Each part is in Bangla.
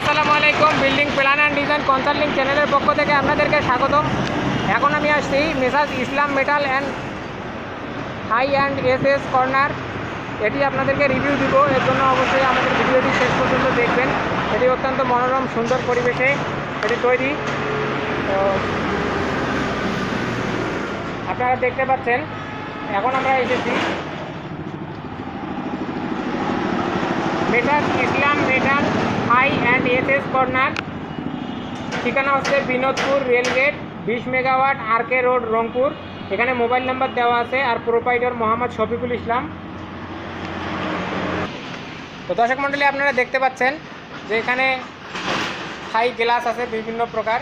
আসসালামু আলাইকুম। Building plan and design consulting চ্যানেলের পক্ষ থেকে আপনাদেরকে স্বাগতম। এখন আমি আসছি messrs Islam metal and high and S S corner এটি আপনাদেরকে রিভিউ দিব। এর জন্য অবশ্যই আমাদের ভিডিওটি শেষ পর্যন্ত দেখবেন। এটি অত্যন্ত মনোরম, সুন্দর পরিবেশে এটি তৈরি। তো আপনারা দেখতে পাচ্ছেন, এখন আমরা এসেছি metal Islam metal high and S S corner. ঠিকানা হচ্ছে বিনোদপুর রেলগেট বিশ megawatt R K road, Rangpur. এখানে মোবাইল নাম্বার দেওয়া আছে আর প্রোপাইটার মোহাম্মদ শফিকুল ইসলাম। তো দর্শক মণ্ডলী, আপনারা দেখতে পাচ্ছেন যে এখানে হাই গ্লাস আছে বিভিন্ন প্রকার।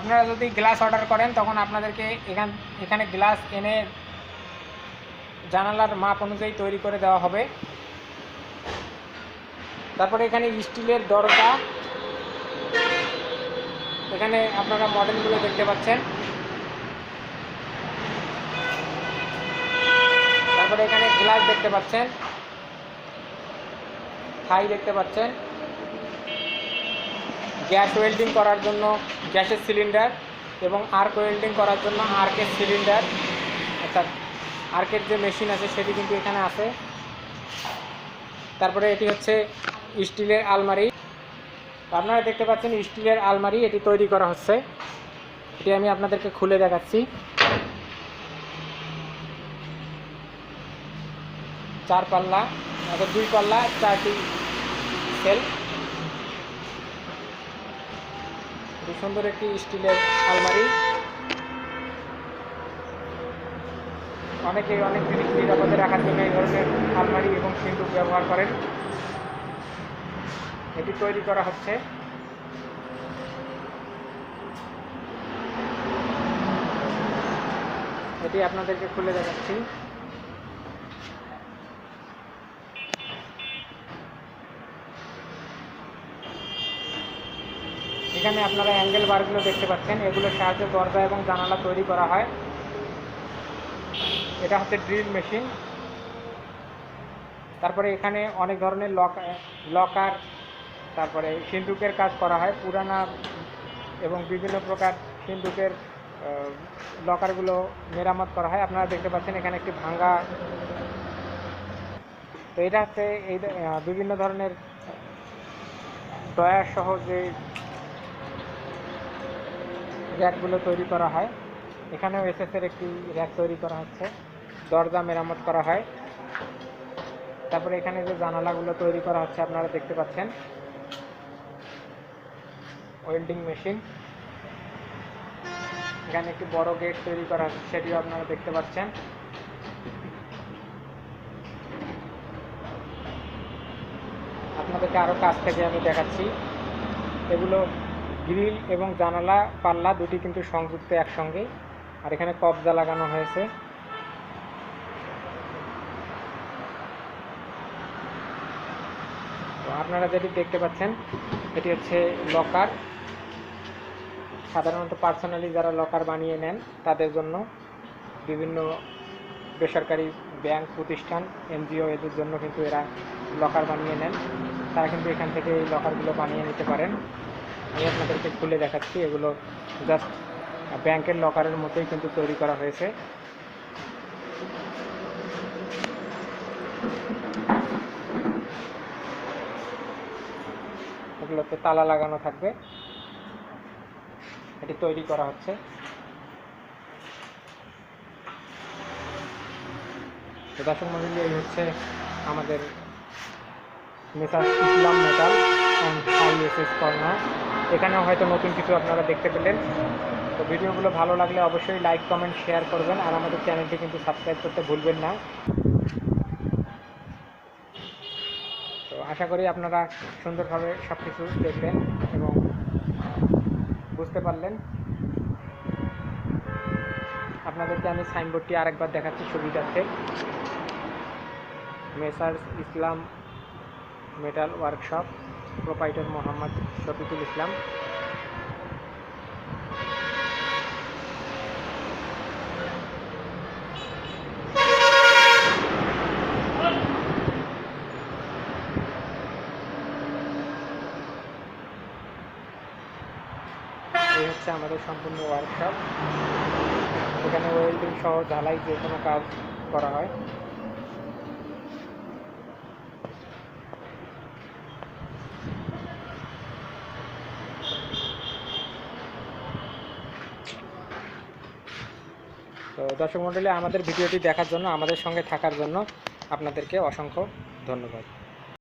আপনারা যদি গ্লাস অর্ডার করেন, তখন আপনাদেরকে এখান, এখানে গ্লাস এনে জানালার মাপ অনুযায়ী তৈরি করে দেওয়া হবে। তারপরে এখানে স্টিলের দরজা। এখানে আপনারা মডেলগুলো দেখতে পাচ্ছেন। তারপরে এখানে গ্লাস দেখতে পাচ্ছেন। থাই দেখতে পাচ্ছেন। গ্যাস ওয়েল্ডিং করার জন্য গ্যাসের সিলিন্ডার এবং আর্ক ওয়েল্ডিং করার জন্য আর্কের সিলিন্ডার। অর্থাৎ আর্কের যে মেশিন আছে সেটি কিন্তু এখানে আছে। তারপরে এটি হচ্ছে স্টিলের আলমারি। আপনারা দেখতে পাচ্ছেন স্টিলের আলমারি এটি তৈরি করা হচ্ছে। এটি আমি আপনাদেরকে খুলে দেখাচ্ছি। চার পাল্লা অর্থাৎ দুই পাল্লা, চারটি সেল। সুন্দর একটি স্টিলের আলমারি। অনেকে অনেক জিনিস নিরাপদে রাখার জন্য এই ধরনের আলমারি এবং সিন্দুক ব্যবহার করেন। এটি তৈরি করা হচ্ছে। এটি আপনাদেরকে খুলে দেখাচ্ছি। এখানে আপনারা অ্যাঙ্গেল বারগুলো দেখতে পাচ্ছেন। এগুলোর সাহায্যে দরজা এবং জানালা তৈরি করা হয়। এটা হচ্ছে ড্রিল মেশিন। তারপরে এখানে অনেক ধরনের লক লকার তারপরে সিন্দুকের কাজ করা হয়, পুরানা এবং বিভিন্ন প্রকার সিন্দুকের লকারগুলো মেরামত করা হয়। আপনারা দেখতে পাচ্ছেন এখানে একটি ভাঙ্গা। তো এটা হচ্ছে এই বিভিন্ন ধরনের ডয়ার সহ যে র্যাকগুলো তৈরি করা হয়, এখানেও এসএসের একটি র্যাক তৈরি করা হচ্ছে। দরজা মেরামত করা হয়। তারপরে এখানে যে জানালাগুলো তৈরি করা হচ্ছে, আপনারা দেখতে পাচ্ছেন। Welding machine. এখানে একটি বড় গেট তৈরি করা সেটিও আপনারা দেখতে পাচ্ছেন। আপনাদেরকে আরও কাছ থেকে আমি দেখাচ্ছি। এগুলো গ্রিল এবং জানালা, পাল্লা দুটি কিন্তু সংযুক্ত একসঙ্গে। আর এখানে কবজা লাগানো হয়েছে। আপনারা যেটি দেখতে পাচ্ছেন, এটি হচ্ছে লকার। সাধারণত পার্সোনালি যারা লকার বানিয়ে নেন, তাদের জন্য বিভিন্ন বেসরকারি ব্যাংক প্রতিষ্ঠান, এনজিও এদের জন্য কিন্তু এরা লকার বানিয়ে নেন। তারা কিন্তু এখান থেকে এই লকারগুলো বানিয়ে নিতে পারেন। আমি আপনাদেরকে খুলে দেখাচ্ছি, এগুলো জাস্ট ব্যাংকের লকারের মতোই কিন্তু তৈরি করা হয়েছে। এগুলোতে তালা লাগানো থাকবে। এটি তৈরি করা হচ্ছে। তো দর্শক মন্ডলী, এই হচ্ছে আমাদের messrs Islam metal ISS corner এখানেও হয়তো নতুন কিছু আপনারা দেখতে পেলেন। তো ভিডিওগুলো ভালো লাগলে অবশ্যই লাইক, কমেন্ট, শেয়ার করবেন আর আমাদের চ্যানেলটি কিন্তু সাবস্ক্রাইব করতে ভুলবেন না। তো আশা করি আপনারা সুন্দরভাবে সব কিছু দেখবেন এবং বুঝতে পারলেন? আপনাদেরকে আমি সাইনবোর্ডটি আরেকবার দেখাচ্ছি সুবিধার্থে messrs Islam metal workshop, proprietor Mohammad Shafiqul Islam. হচ্ছে আমাদের সম্পূর্ণ ওয়ার্কশপ এখানে ওয়েল্ডিং সহ ঝালাই যে কোনো কাজ করা হয়। তো দর্শক মণ্ডলী আমাদের ভিডিওটি দেখার জন্য, আমাদের সঙ্গে থাকার জন্য আপনাদেরকে অসংখ্য ধন্যবাদ।